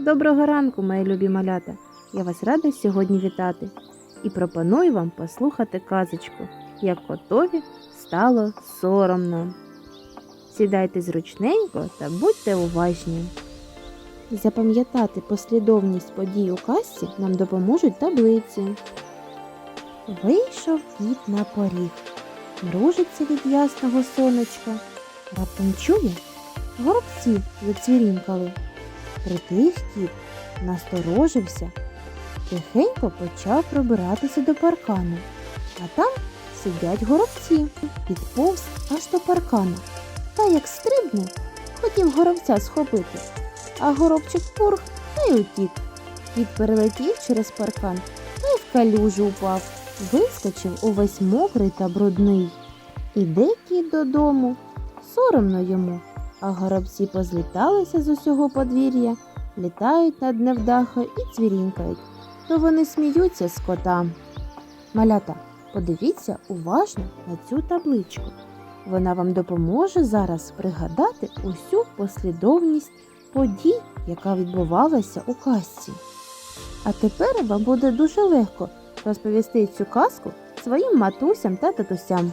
Доброго ранку, мої любі малята! Я вас рада сьогодні вітати і пропоную вам послухати казочку, як котові стало соромно. Сідайте зручненько та будьте уважні. Запам'ятати послідовність подій у казці нам допоможуть таблиці. Вийшов кіт на поріг, мружиться від ясного сонечка. Раптом чує, горобці зацвірінкали. Притих кіт, насторожився, тихенько почав пробиратися до паркану, а там сидять горобці, підповз аж до паркану. Та як стрибне, хотів горобця схопити, а горобчик пурх та й утік. Кіт перелетів через паркан та й в калюжу упав, вискочив увесь мокрий та брудний. Іде кіт додому, соромно йому, а горобці позліталися з усього подвір'я, літають над невдахою і цвірінькають, то вони сміються з кота. Малята, подивіться уважно на цю табличку. Вона вам допоможе зараз пригадати усю послідовність подій, яка відбувалася у казці. А тепер вам буде дуже легко розповісти цю казку своїм матусям та татусям.